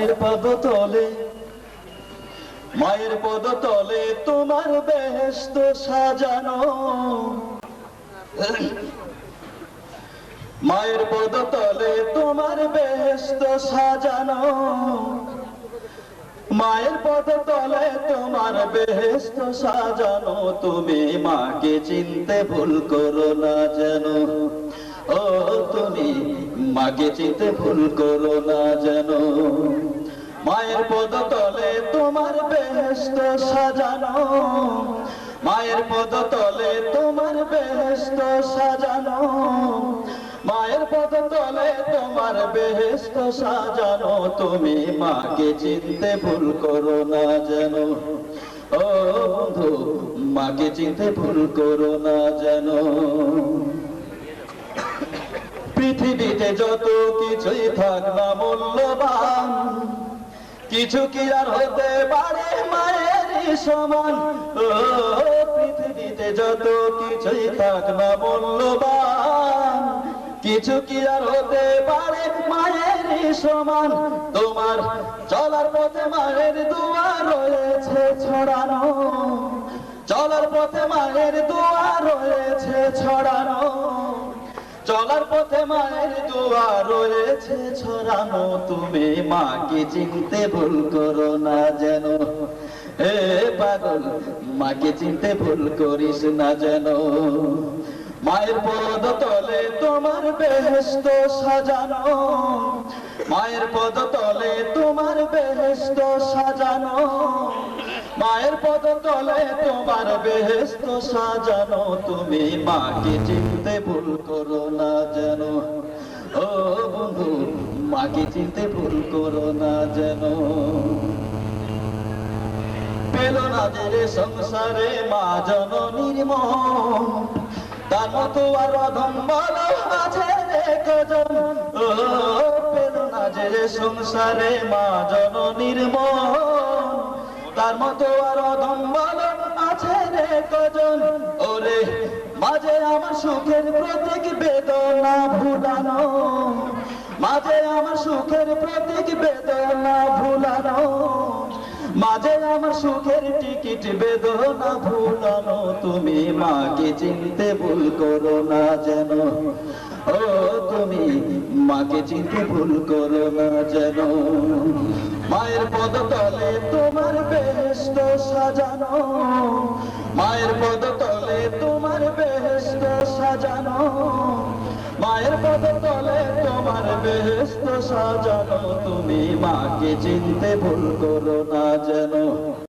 মায়ের পদ তলে মায়ের পদ তলে তোমার বেহেস্ত সাজানো। মায়ের পদ তলে তোমার বেহেস্ত সাজানো। মায়ের পদ তলে তোমার বেহেস্ত সাজানো, তুমি মাকে চিনতে ভুল করো না যেন। ও, তুমি মাকে চিনতে ভুল করো না যেন। মায়ের পদ তলে তোমার বেহেস্ত সাজানো, মায়ের পদ তলে তোমার বেহেস্ত সাজানো। তোমার বেহেস্ত সাজানো। তুমি মাকে চিনতে ভুল করো না যেন। ও বন্ধু, মাকে চিনতে ভুল করো না যেন। পৃথিবীতে যত কিছুই থাক না মূল্যবান, কিছু কি আর হতে পারে মায়ের সমান? ও, পৃথিবীতে যত কিছুই থাক না মূল্যবান কিছু কি আর হতে পারে? মায়ের সমান। তোমার চলার পথে মায়ের দোয়া রয়েছে ছড়ানো। চলার পথে মায়ের দোয়া রয়েছে ছড়ানো। চলার পথে মায়ের দোয়া রয়েছে ছড়ানো। তুমি মাকে চিনতে ভুল করো না যেন। হে পাগল, মাকে চিনতে ভুল করিস না যেন। মায়ের পদ তলে তোমার বেহেস্ত সাজানো। মায়ের পদ তলে তোমার বেহেস্ত সাজানো। মায়ের পদ তলে তোমার বেহেস্ত সাজানো। তুমি মাকে চিনতে ভুল করো না যেন। ও বন্ধু, মাকে চিনতে ভুল করো না যেন। পেল না সংসারে মা জননীর মন। মতো আর অধম বলো আছে রে কজন ও পেল যে সংসারে মা জননীর মন তার মতো আর অধম বলো আছে রে কজন ওরে মাঝে আমার সুখের প্রতীক বেদনা ভুলানো, মাঝে আমার সুখের প্রতীক বেদনা ভুলানো। মাঝে আমার সুখের টিকিট বেদনা ভুলানো, তুমি মাকে চিনতে ভুল করো না যেন। ও, তুমি মাকে চিনতে ভুল করো না যেন। মায়ের পদ তলে তোমার বেহেস্ত সাজানো, মায়ের পদ তলে তোমার বেহেস্ত সাজানো। মায়ের পদ তলে তোমার বেহেস্ত সাজানো তুমি মাকে চিনতে ভুল করো না যেন।